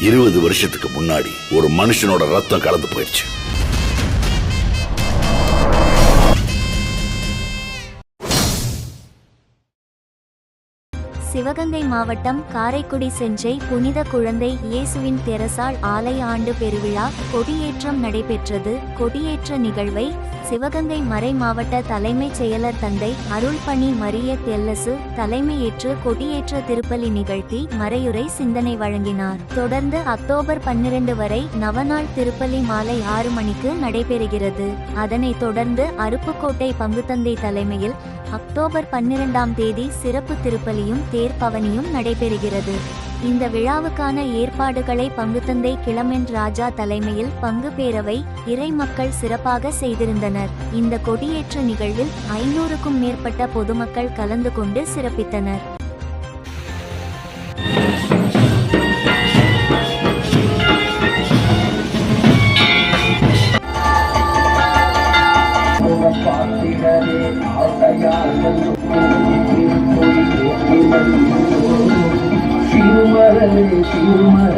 இருபது வருஷத்துக்கு முன்னாடி ஒரு மனுஷனோட ரத்தம் கலந்து போயிடுச்சு சிவகங்கை மாவட்டம் காரைக்குடி செஞ்சை புனித குழந்தை இயேசுவின் தெரசால் ஆலய ஆண்டு பெருவிழா கொடியேற்றம் நடைபெற்றது. கொடியேற்ற நிகழ்வை சிவகங்கை மறை மாவட்ட தலைமைச் செயலர் தந்தை அருள்பணி மரிய தெல்லசு தலைமையேற்று கொடியேற்ற திருப்பலி நிகழ்த்தி மறையுரை சிந்தனை வழங்கினார். தொடர்ந்து அக்டோபர் பன்னிரண்டு வரை நவநாள் திருப்பலி மாலை ஆறு மணிக்கு நடைபெறுகிறது. அதனைத் தொடர்ந்து அருப்புக்கோட்டை பங்குத்தந்தை தலைமையில் அக்டோபர் பன்னிரெண்டாம் தேதி சிறப்பு திருப்பலியும் தேர்ப்பவனியும் நடைபெறுகிறது. இந்த விழாவுக்கான ஏற்பாடுகளை பங்குத்தந்தை கிளமென் ராஜா தலைமையில் பங்கு பேரவை இறை மக்கள் சிறப்பாக செய்திருந்தனர். இந்த கொடியேற்ற நிகழ்வில் ஐநூறுக்கும் மேற்பட்ட பொதுமக்கள் கலந்து கொண்டு சிறப்பித்தனர். பார்த்திடவே ஆசையாக சிறுமரலே சிறுமர